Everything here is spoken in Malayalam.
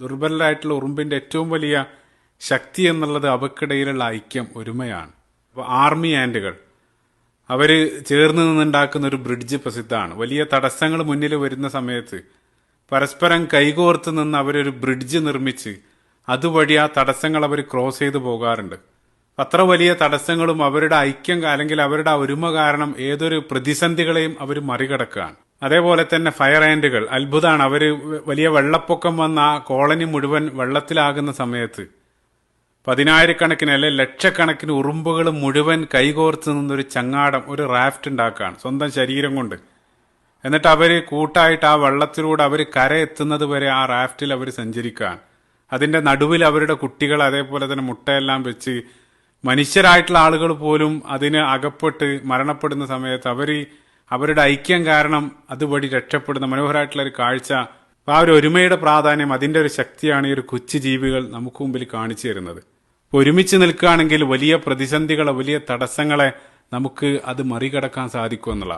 ദുർബലരായിട്ടുള്ള ഉറുമ്പിന്റെ ഏറ്റവും വലിയ ശക്തി എന്നുള്ളത് അവക്കിടയിലുള്ള ഐക്യം ഒരുമയാണ്. അപ്പോൾ ആർമി ആൻഡുകൾ അവർ ചേർന്ന് നിന്നുണ്ടാക്കുന്ന ഒരു ബ്രിഡ്ജ് പ്രസിദ്ധമാണ്. വലിയ തടസ്സങ്ങൾ മുന്നിൽ വരുന്ന സമയത്ത് പരസ്പരം കൈകോർത്ത് നിന്ന് അവരൊരു ബ്രിഡ്ജ് നിർമ്മിച്ച് അതുവഴി ആ തടസ്സങ്ങൾ അവർ ക്രോസ് ചെയ്ത് പോകാറുണ്ട്. അത്ര വലിയ തടസ്സങ്ങളും അവരുടെ ഐക്യം അല്ലെങ്കിൽ അവരുടെ ഒരുമ കാരണം ഏതൊരു പ്രതിസന്ധികളെയും അവർ മറികടക്കുകയാണ്. അതേപോലെ തന്നെ ഫയർ ആൻഡുകൾ അത്ഭുതമാണ് അവർ വലിയ വെള്ളപ്പൊക്കം വന്ന ആ കോളനി മുഴുവൻ വെള്ളത്തിലാകുന്ന സമയത്ത് പതിനായിരക്കണക്കിന് അല്ലെ ലക്ഷക്കണക്കിന് ഉറുമ്പുകൾ മുഴുവൻ കൈകോർത്ത് നിന്നൊരു ചങ്ങാടം ഒരു റാഫ്റ്റ് ഉണ്ടാക്കുകയാണ് സ്വന്തം ശരീരം കൊണ്ട്. എന്നിട്ട് അവർ കൂട്ടായിട്ട് ആ വെള്ളത്തിലൂടെ അവർ കര എത്തുന്നത് വരെ ആ റാഫ്റ്റിൽ അവർ സഞ്ചരിക്കുകയാണ്. അതിന്റെ നടുവിൽ അവരുടെ കുട്ടികൾ അതേപോലെ തന്നെ മുട്ടയെല്ലാം വെച്ച് മനുഷ്യരായിട്ടുള്ള ആളുകൾ പോലും അതിന് അകപ്പെട്ട് മരണപ്പെടുന്ന സമയത്ത് അവർ അവരുടെ ഐക്യം കാരണം അതുവഴി രക്ഷപ്പെടുന്ന മനോഹരമായിട്ടുള്ള ഒരു കാഴ്ച. ആ ഒരു ഒരുമയുടെ പ്രാധാന്യം അതിന്റെ ഒരു ശക്തിയാണ് ഈ ഒരു കൊച്ചു ജീവികൾ നമുക്ക് മുമ്പിൽ കാണിച്ചു തരുന്നത്. ഒരുമിച്ച് നിൽക്കുകയാണെങ്കിൽ വലിയ പ്രതിസന്ധികളെ വലിയ തടസ്സങ്ങളെ നമുക്ക് അത് മറികടക്കാൻ സാധിക്കും എന്നുള്ള